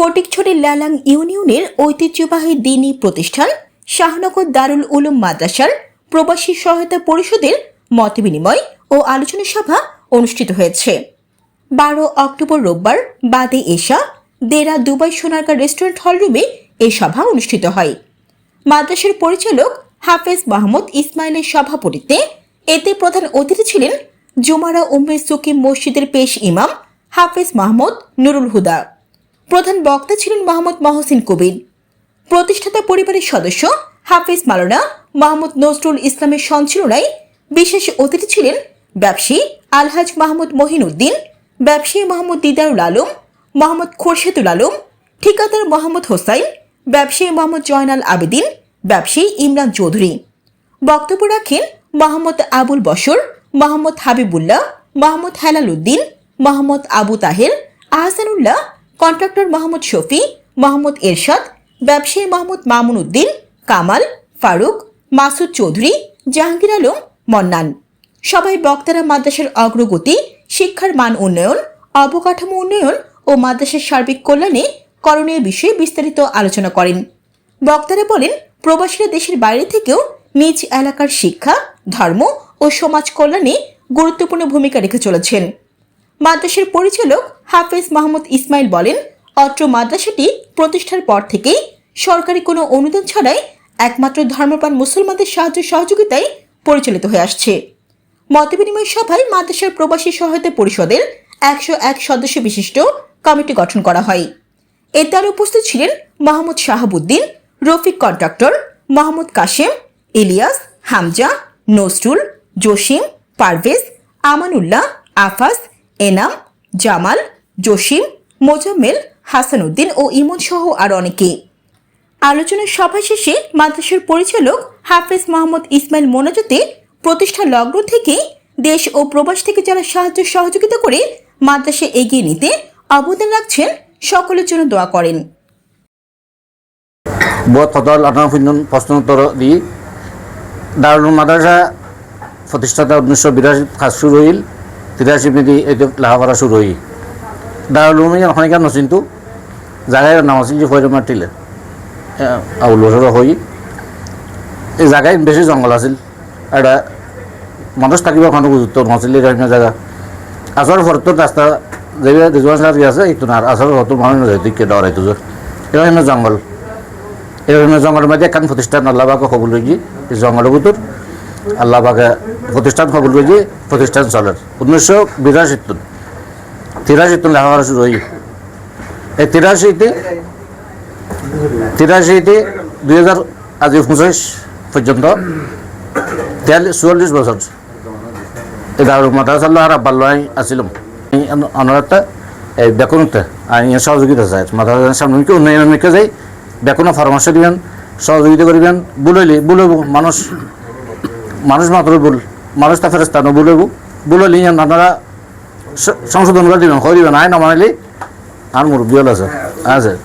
ফটিকছড়ি লালাং ইউনিয়নের ঐতিহ্যবাহী দিনী প্রতিষ্ঠান শাহনগর দারুল উলুম মাদ্রাসার প্রবাসী সহায়তা পরিষদের মতবিনিময় ও আলোচনা সভা অনুষ্ঠিত হয়েছে। বারো অক্টোবর রোববার বাদে এশা, দেরা দুবাই সোনারগাঁ রেস্টুরেন্ট হলরুমে এ সভা অনুষ্ঠিত হয়। মাদ্রাসার পরিচালক হাফেজ মাহমুদ ইসমাইলের সভাপতিত্বে এতে প্রধান অতিথি ছিলেন জুমারা উম্মে সুকিম মসজিদের পেশ ইমাম হাফেজ মাহমুদ নুরুল হুদা। প্রধান বক্তা ছিলেন মাহমুদ মহসিন কবির। প্রতিষ্ঠাতা পরিবারের সদস্য হাফিজ মালোনা মাহমুদ নজরুল ইসলামের সঞ্চালনায় বিশেষ অতিথি ছিলেন ব্যবসায়ী আলহাজ মাহমুদ মহিন উদ্দিন ব্যবসায়ী মোহাম্মদ দিদারুল আলম, মোহাম্মদ খোরশেদুল আলম, ঠিকাদার মোহাম্মদ হোসাইন, ব্যবসায়ী মোহাম্মদ জয়নাল আবেদিন, ব্যবসায়ী ইমরান চৌধুরী। বক্তব্য রাখেন মোহাম্মদ আবুল বসর মোহাম্মদ হাবিবুল্লাহ, মোহাম্মদ হেলাল উদ্দিন, মোহাম্মদ আবু তাহের, আহসানুল্লাহ কন্ট্রাক্টর মোহাম্মদ শফি, মোহাম্মদ এরশাদ, ব্যবসায়ী মোহাম্মদ মামুন উদ্দিন, কামাল, ফারুক, মাসুদ চৌধুরী, জাহাঙ্গীর আলম, মন্নান। সবাই বক্তারা মাদ্রাসার অগ্রগতি, শিক্ষার মান উন্নয়ন, অবকাঠামো উন্নয়ন ও মাদ্রাসার সার্বিক কল্যাণে করণীয় বিষয়ে বিস্তারিত আলোচনা করেন। বক্তারা বলেন, প্রবাসীরা দেশের বাইরে থেকেও নিজ এলাকার শিক্ষা, ধর্ম ও সমাজ কল্যাণে গুরুত্বপূর্ণ ভূমিকা রেখে চলেছেন। মাদ্রাসার পরিচালক হাফেজ মাহমুদ ইসমাইল বলেন, অত্র মাদ্রাসাটি প্রতিষ্ঠার পর থেকেই সরকারি কোনো অনুদান ছাড়াই একমাত্র ধর্মপ্রাণ মুসলমানদের সাহায্য সহযোগিতায় পরিচালিত হয়ে আসছে। মতবিনিময় সভায় মাদ্রাসার প্রবাসী সহায়তা পরিষদের একশো এক সদস্য বিশিষ্ট কমিটি গঠন করা হয়। এতে আরও উপস্থিত ছিলেন মোহাম্মদ শাহাবুদ্দিন, রফিক কন্ট্রাক্টর মোহাম্মদ কাশেম, ইলিয়াস, হামজা, নজরুল, জসিম, পারভেজ, আমানুল্লাহ আফাস এনাম, জামাল, জসিম, মোজাম্মেল, হাসানুদ্দিন ও ইমন সহ আর অনেকে। আলোচনা সভা শেষে মাদ্রাসার পরিচালক হাফেজ মোহাম্মদ ইসমাইল মোনাজাতে প্রতিষ্ঠা লগ্ন থেকে দেশ ও প্রবাস থেকে যারা সাহায্য সহযোগিতা করে মাদ্রাসা এগিয়ে নিতে অবদান রাখছেন, সকলের জন্য দোয়া করেন। বহুত সদল আঠারো শূন্য প্রশ্ন উত্তর দি দারুল মাদ্রাসা প্রতিষ্ঠাতা উনিশশো বিরাশি কাজ শুরু হইল। তিরাশি মিনি এতে লেখাপড়া শুরু হই দারুল ওখানে নচিন্তু। জায়গায় নাম আছিল যে ফৈর মাতিলে আউল বছর হই এই জাগাই বেশি জঙ্গল আছিল। এটা মানুষ থাকিব ওখানে গুরুত্ব নাছিল এরকম জায়গা আসর ফরতর রাস্তা যে দুজন সাথে আছে একটু না আসর ফরতর মানুষ দিকে ডরাইতো এরকম জঙ্গল এরকম জঙ্গলের মধ্যে একখান প্রতিষ্ঠান আল্লাহবাকে কবুল হয়েছি এই জঙ্গলের আল্লাহবাকে প্রতিষ্ঠান কবুল হয়েছি প্রতিষ্ঠান চলের উনিশশো বিরাশিত তিরাশিত লেখাপড়া শুরু হই এই তিরাশিতে তিরাশিতে দুই হাজার আজি পঁচিশ পর্যন্ত তেয়াল্লিশ চুয়াল্লিশ বছর। দারুল মাদ্রাসাল্লাহ আর আব্বাল্লাহ আসিলাম অনুরাধটা এই বেকুনতে ইয়ে সহযোগিতা চাই। মাদ্রাসার সামনে উন্নয়নকে যাই বেকুনো পরামর্শ দিবেন, সহযোগিতা করিবেন, বুলইলি বুলব মানুষ মানুষ মাত্র ভুল মানুষ তা ফেরস্তা ন বুলব বুলইলি আপনারা স- সংশোধন করে দিবেন হয়ে দিবেন? আয় না মানালি, আর মুরব্বী আছে আছে।